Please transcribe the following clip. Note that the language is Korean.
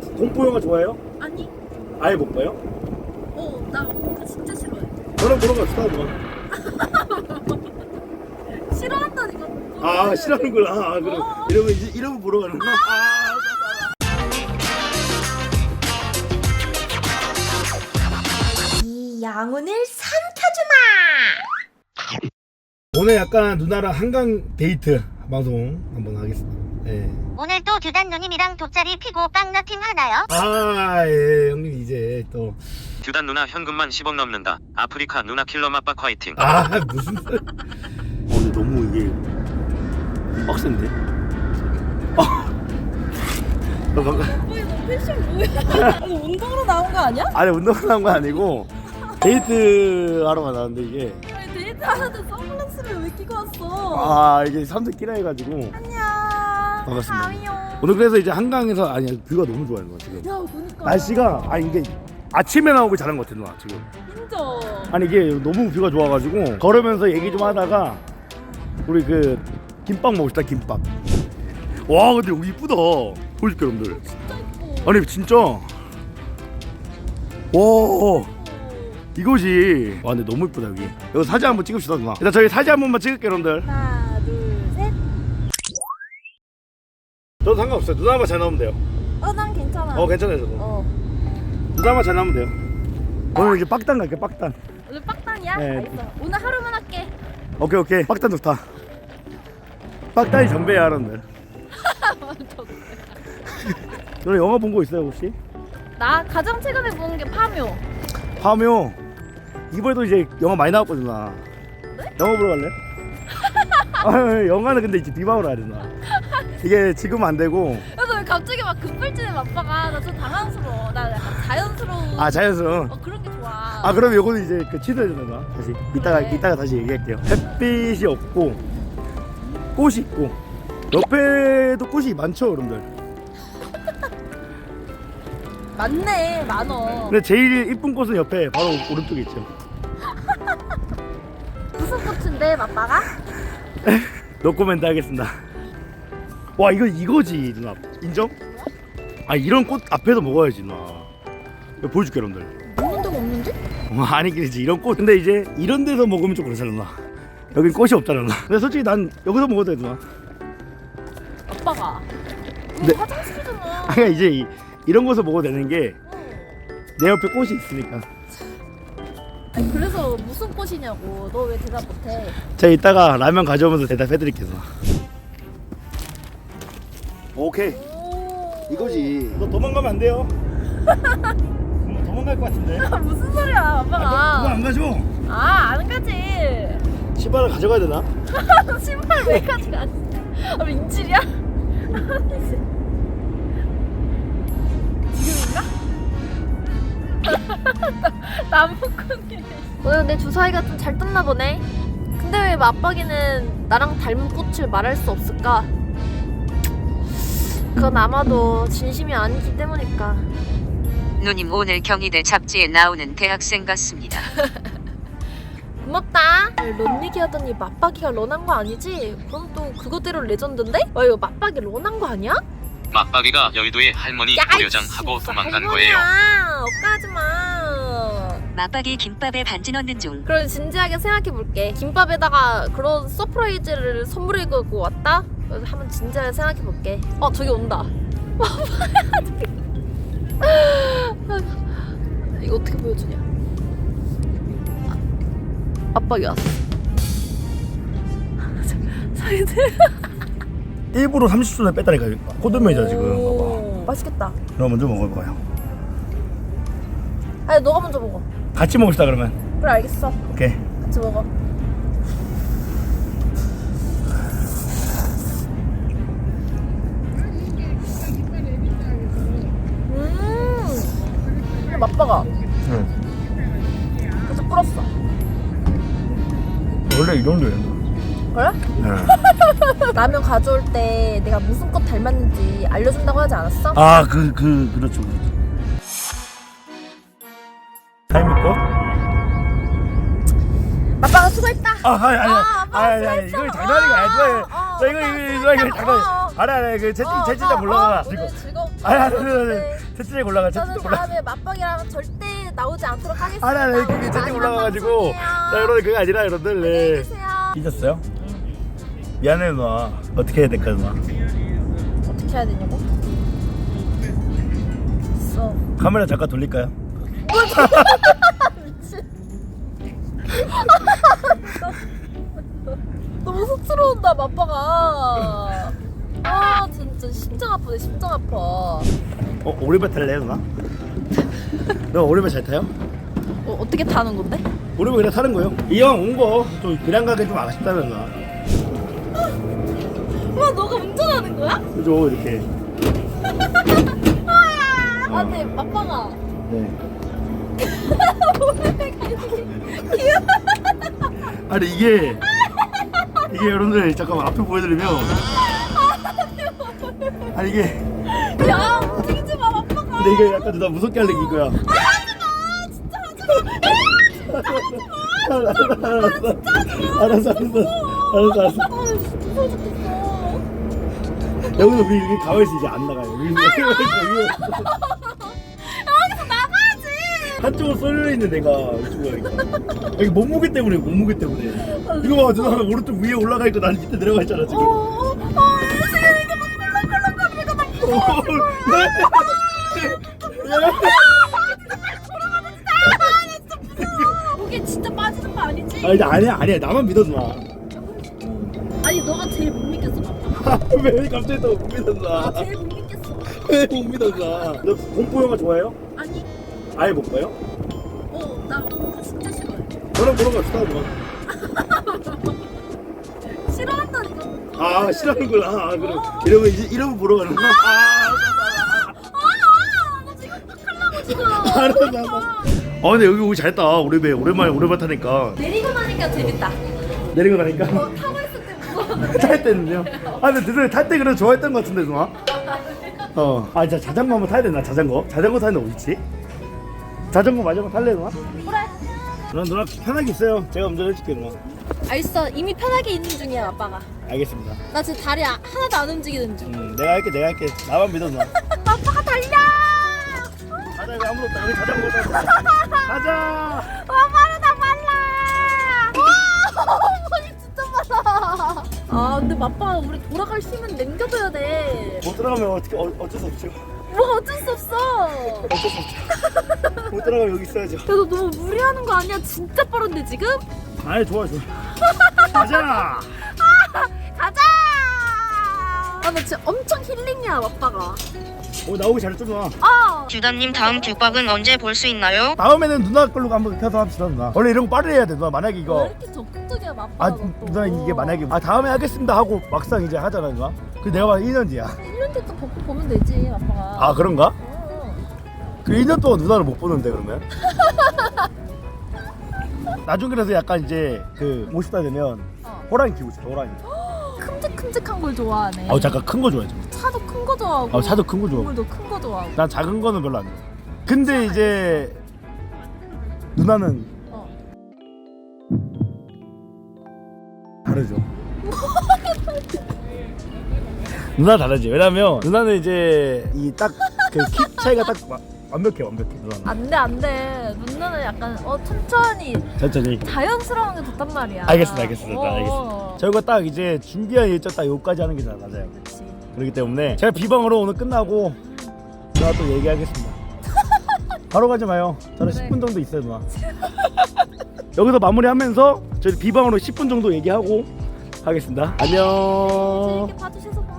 너 공포 영화 좋아해요? 아니? 아예 못 봐요? 어, 나 공포 진짜 싫어해. 저랑 보러 갑시다 뭐. 싫어한다니까. 공포를. 아 싫어하는구나. 아, 그럼 어. 이러면 이제 이러면 보러 가는구나. 아, 이 양운을 삼켜주마. 오늘 약간 누나랑 한강 데이트 방송 한번 하겠습니다. 예. 오늘 또 듀단 누님이랑 돗자리 피고 빵너팅 하나요? 아, 예, 형님 이제 또. 듀단 누나 현금만 10억 넘는다. 아프리카 누나 킬러 맛박 화이팅. 아, 무슨 소리. 오늘 너무 이게 빡센데? 아. 너 방금- 뭐야, 너 패션 뭐야? 아니, 운동으로 나온 거 아니야? 아니, 운동을 한건 아니고, 데이트 하러 가는데 이게, 하는데 선글라스를 왜 끼고 왔어? 아, 이게 사람들 끼라 해가지고. 안녕. 반갑습니다. 가위요. 오늘 그래서 이제 한강에서, 아니, 뷰가 너무 좋아요, 누나 지금. 야, 보니까. 날씨가, 아니, 이게 아침에 나오고 잘한 것 같아, 누나 지금. 인정. 아니 이게 너무 뷰가 좋아가지고 걸으면서 얘기 좀 하다가 우리 그 김밥 먹읍시다 김밥 와 근데 여기 이쁘다 보여줄게 여러분들 진짜 이뻐. 아니 진짜 와 이거지 와 근데 너무 이쁘다 여기 여기 사진 한번 찍읍시다 누나 일단 저희 사진 한 번만 찍을게요 여러분들 하나, 둘, 셋. 저도 상관없어요 누나만 잘 나오면 돼요 어, 난 괜찮아. 어 괜찮아요 저도 어. 누나만 잘 나오면 돼요 오늘 이제 빡단 갈게 빡단 오늘 빡단이야? 네. 알겠어. 오늘 하루만 할게. 오케이 오케이 빡단 좋다 빡단이 전배야 여러분들 너네 영화 본 거 있어요 혹시? 나 가장 최근에 본 게 파묘. 파묘 이번에도 이제 영화 많이 나왔거든 나 영화 보러 갈래? 아, 영화는 근데 이제 비방으로 해야 되나 이게 지금 안 되고 그래서 왜 갑자기 막 급발진해 아빠가 나 좀 당황스러워. 나 약간 자연스러운. 아 자연스러운 어 그런 게 좋아. 아 그럼 요거는 이제 그 취소해야 되나 다시 이따가 그래. 이따가 다시 얘기할게요 햇빛이 없고 꽃이 있고 옆에도 꽃이 많죠 여러분들 맞네, 많어. 근데 제일 이쁜 꽃은 옆에 바로 오른쪽에 있죠 꽃인데, 아빠가? 노코멘트 하겠습니다. 와 이거 이거지 누나 인정? 아 이런 꽃 앞에서 먹어야지 누나. 이거 보여줄게 여러분들. 먹는 데가 없는데? 어, 아니긴 이지 이런 꽃. 근데 이제 이런 데서 먹으면 좀 그렇잖아 누나. 여긴 꽃이 없잖아 누나. 근데 솔직히 난 여기서 먹어도 돼 누나. 아빠가. 네. 이거 화장실이잖아. 아니 이제 이, 이런 곳에서 먹어도 되는 게내 어. 옆에 꽃이 있으니까. 무슨 꽃이냐고. 너 왜 대답 못해? 제가 이따가 라면 가져오면서 대답해드릴게요. 오케이 오. 이거지. 너 도망가면 안 돼요. 너 도망갈 것 같은데. 아, 무슨 소리야, 아빠가. 안 가져. 아, 안 가지. 신발을 가져가야 되나? 신발 왜 가져가? 아, 민질이야? 지금인가? 나무꾼이 오늘 내 주사위가 좀 잘 떴나 보네 근데 왜 맞박이는 나랑 닮은 꽃을 말할 수 없을까? 그건 아마도 진심이 아니기 때문일까 누님 오늘 경희대 잡지에 나오는 대학생 같습니다. 고맙다. 런 얘기하더니 맞박이가 런한 거 아니지? 그럼 또 그거대로 레전드인데? 와 이거 맞박이 런한 거 아니야? 맞박이가 여의도에 할머니 고려장하고 도망간 거예요. 억까지 마. 맞박이 김밥에 반지 넣는 중. 그럼 진지하게 생각해 볼게. 김밥에다가 그런 서프라이즈를 선물해 갖고 왔다? 그래서 한번 진지하게 생각해 볼게. 어 저기 온다. 이거 어떻게 보여주냐? 아, 아빠가 왔어. 사이드. 일부러 30초나 뺐다니까 코드메이저 지금 봐봐 오, 맛있겠다. 그럼 먼저 먹어봐요 아니 너가 먼저 먹어. 같이 먹읍시다 그러면 그래 알겠어. 오케이 같이 먹어. 음, 맛봐가. 응. 그래서 불었어. 원래 이 정도예요 그래? 네. 라면 가져올 때 내가 무슨 꽃 닮았는지 알려준다고 하지 않았어? 아그 그 그렇죠 그렇죠 타이밍 거? 아빠가 수고했다. 아 아, 아니 수고했어. 이거 장난인 거 아니야 어, 어, 저 이거 이거 이거. 장난 어. 아니 아니 그 채팅 어, 채팅자 어, 몰라가 어, 오늘 아니 네. 채팅에 올라가 저는. 다음에 맞박이랑 절대 나오지 않도록 하겠습니다. 아니 오늘 그게 채팅 올라가가지고. 자 여러분 그게 아니라 여러분들 네. 잊었어요? 미안해 누나 어떻게 해야 될까 누나 어떻게 해야 되냐고? 카메라 잠깐 돌릴까요? 너무 쑥스러운다 맞박아. 아 진짜 심장 아프네 심장 아파. 어 오리발 탈래 누나? 너 오리발 잘 타요? 어, 어떻게 타는 건데? 오리발 그냥 타는 거요 이왕 온거 좀 그냥 가기 좀 아쉽다면 누나 와 너가 운전하는 거야? 그죠 이렇게 아 근데 맞박아. 네 아니 이게 이게 여러분들 잠깐만 앞에 보여드리면. 아니 이게. 야 움직이지 마 맞박아. 근데 이게 약간 누나 무섭게 할래 이거야. 알았어 알았어 알았어. 알았어 알았어. 아 진짜. 여기서 우리 여기 가만있어 이제 안 나가요. 여기 여기서. 한쪽으로 쏠려 있는 내가 이쪽으로 가니까 여기 몸무게 때문에 몸무게 때문에 이거 봐 누나 오른쪽 위에 올라가 있고 난 밑에 내려가 있잖아 어, 지금 어, 어, 이게 막 꿀렁꿀렁거리니까 나 목에 진짜 빠지는 거 아니지? 아 이제 아니야 아니야 나만 믿어 누나 아니 너가 제일 못 믿겠어. 왜 갑자기 또못 믿어 누나 제일 못 믿겠어. 왜 못 믿어 누나 너 공포 영화 좋아해요? 아예 못 봐요? 어 나 그거 진짜 싫어해. 저랑 보러 갑시다 누나 싫어한다니까. 아 싫어하는구나 아, 그래 이러면 이제 이러면 보러 가는 거야 아 아, 나 지금 빡하려고 지금. 알았어 알았어 아 근데 여기 오기 잘했다 오래배 오랜만에 오래배 타니까 내리고 나니까 재밌다. 내리고 가니까 어, 타고 있을 때 무서워. 탈 때는요? 아 근데 드디어 탈때 그래도 좋아했던 것 같은데 누나 어. 아 진짜 자전거 한번 타야 되나 자전거? 자전거 타는 데 어딨지? 자전거 마저거 탈래 누나? 그래. 누나 누나 편하게 있어요 제가 운전해줄게 누나 알겠어. 이미 편하게 있는 중이야 아빠가. 알겠습니다 나 지금 다리 아- 하나도 안 움직이는 중. 음 내가 할게 내가 할게 나만 믿어 누나 아빠가 달려. 가자 이거 아무도 없다 여기 자전거 타자 가자 와 빠르다 빨라. 와 머리 진짜 빨라. 아 근데 아빠 우리 돌아갈 힘은 남겨둬야 돼. 못 들어가면 어떻게 어, 어쩔 수 없죠 뭐 어쩔 수 없어. 어쩔 수 없죠 못 들어가면 여기 있어야죠 그래도 너무 무리하는 거 아니야? 진짜 빠른데 지금? 아이 좋아 좋아 가자 가자. 아 나 진짜 엄청 힐링이야 아빠가. 오 나오기 잘했죠 누나 아. 주단님 다음 듀박은 언제 볼 수 있나요? 다음에는 누나 걸로 한번 켜서 합시다 누나 원래 이런 거 빠르게 해야 돼 누나 만약에 왜 이거 이렇게 적극적이야 아빠. 아 누나 이게 만약에 아 다음에 하겠습니다 하고 막상 이제 하잖아 누나 그 내가 봐도 2년 뒤야 1년 뒤또 보- 보면 되지 아빠가. 아 그런가? 어. 그 2년 동안 누나를 못 보는데 그러면? 나중에 그래서 약간 이제 그 50살 되면 어. 호랑이 키우고 싶어 호랑이 큼직큼직한 걸 좋아하네. 아 잠깐 큰 거 좋아해 좀. 차도 큰 거 좋아하고. 아 차도 큰 거 좋아 동물도 큰 거 좋아하고. 난 작은 거는 별로 안 좋아 근데 이제 누나는 어. 다르죠 누나 다르지 왜냐면 누나는 이제 이 딱 그 키 차이가 딱 와- 완벽해 완벽해 누나는 안 돼 안 돼. 누나는 약간 어 천천히 천천히 자연스러운 게 좋단 말이야. 알겠습니다, 알겠습니다, 어. 알겠습니다. 저희가 딱 이제 준비한 일정 딱 여기까지 하는 게 잘 맞아요 그렇지. 그렇기 때문에 제가 비방으로 오늘 끝나고 제가 또 얘기하겠습니다 바로 가지 마요 저는 그래. 10분 정도 있어요 누나 여기서 마무리하면서 저희 비방으로 10분 정도 얘기하고 하겠습니다 안녕 이렇게 봐주셔서 고마워요.